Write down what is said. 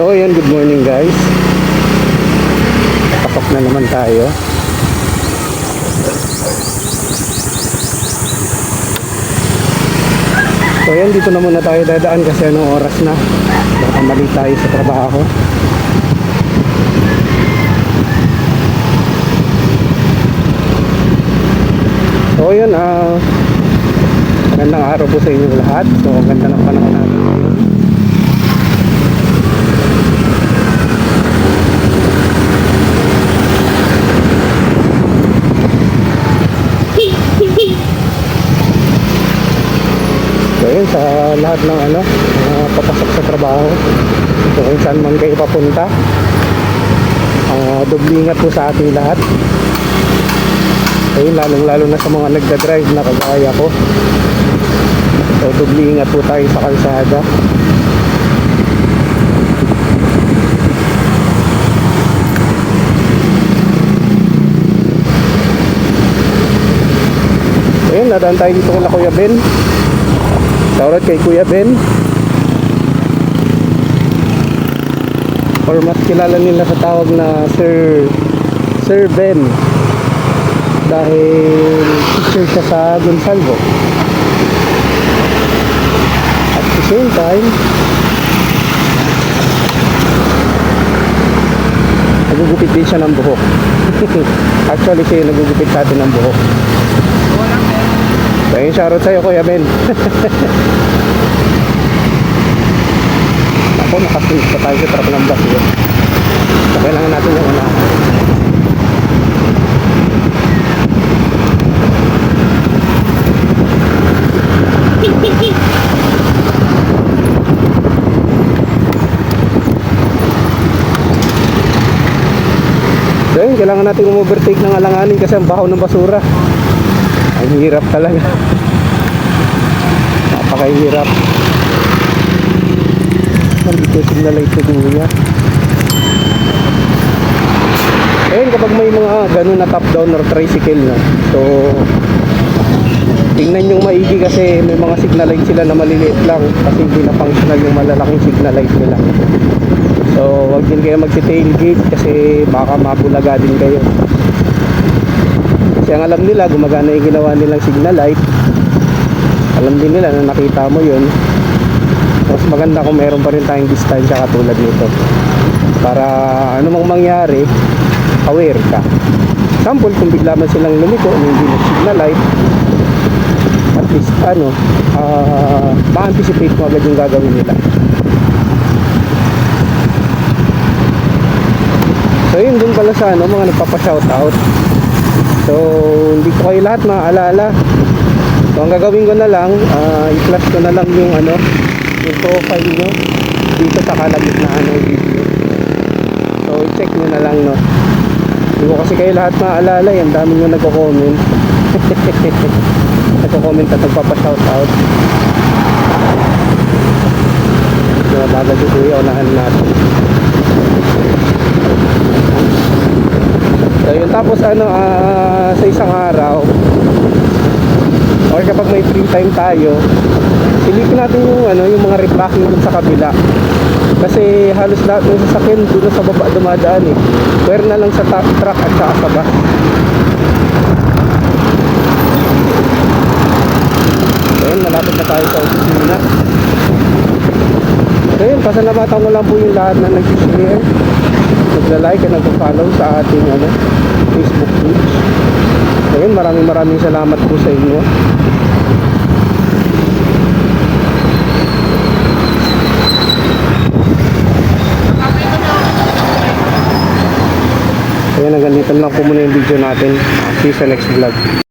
So, ayan, good morning guys. Pasok na naman tayo. So, ayan, dito na muna tayo dadaan kasi anong oras na. Baka mali tayo sa trabaho. So, ayan, ah, magandang araw po sa inyo lahat. So, ang ganda ng panahon natin yun, sa lahat ng ano, mga papasok sa trabaho, so kung saan man kayo papunta, uh, dublingat po sa ating lahat. So yun, lalong lalo na sa mga nagda-drive na kagaya ko. So dublingat po tayo sa kalsada. Nadaan tayo dito kay Kuya Ben. Shoutout kay Kuya Ben. Or mas kilala nila sa tawag na Sir Sir Ben. Dahil teacher siya sa Gonsalvo. At the same time, nagugupit din siya ng buhok. Actually, siya yung nagugupit sa atin ng buhok. Yun, shoutout sa'yo, Kuya Ben. Ako, nakasunod pa tayo sa truck ng bus yun. So, kailangan natin yung unahan. So, yun, kailangan natin umovertake ng alanganin kasi ang bahaw ng basura. Ang hirap talaga. Napakahirap. Nandito yung signal light sa kuya. Ayun, kapag may mga ganun na top down or tricycle na. So, tingnan yung maigi kasi may mga signal light sila na maliliit lang kasi hindi na functional yung malalaking signal light nila. So, wag din kayo magsi-tailgate kasi baka mabulaga din kayo. Kasi ang alam nila, gumagana yung ginawa nilang signal light. Alam din nila na nakita mo yun. Mas maganda kung meron pa rin tayong distansya katulad nito. Para anumang mangyari, aware ka. Example, kung bigla man silang lumiko, hindi nag-signal light, at least, ano, ah ma-anticipate mo agad yung gagawin nila. So yun dun pala sa ano, mga nagpapa-shoutout. So hindi ko kayo lahat maaalala. So ang gagawin ko na lang, ah, i-flash ko na lang yung ano, yung profile nyo dito sa kalagitnaan ng video. So i-check nyo na lang no. Hindi ko kasi kayo lahat maaalala, yung dami nyo nagko-comment. nagko-comment at nagpapa-shoutout. So bago dito yung unahan natin. So yun tapos ano ah, sa isang araw or kapag may free time tayo silipin natin yung ano yung mga repacking dun sa kabila kasi halos lahat ng sasakyan dun sa baba dumadaan eh where na lang sa truck at sa bus so yun malapit na tayo sa opisina so yun pasalamatan ko lang po yung lahat na nag-share nagla-like at nagpa-follow sa ating ano, Facebook page. Ayun, maraming maraming salamat po sa inyo. Ayun, hanggang dito lang po muna yung video natin. See you sa next vlog.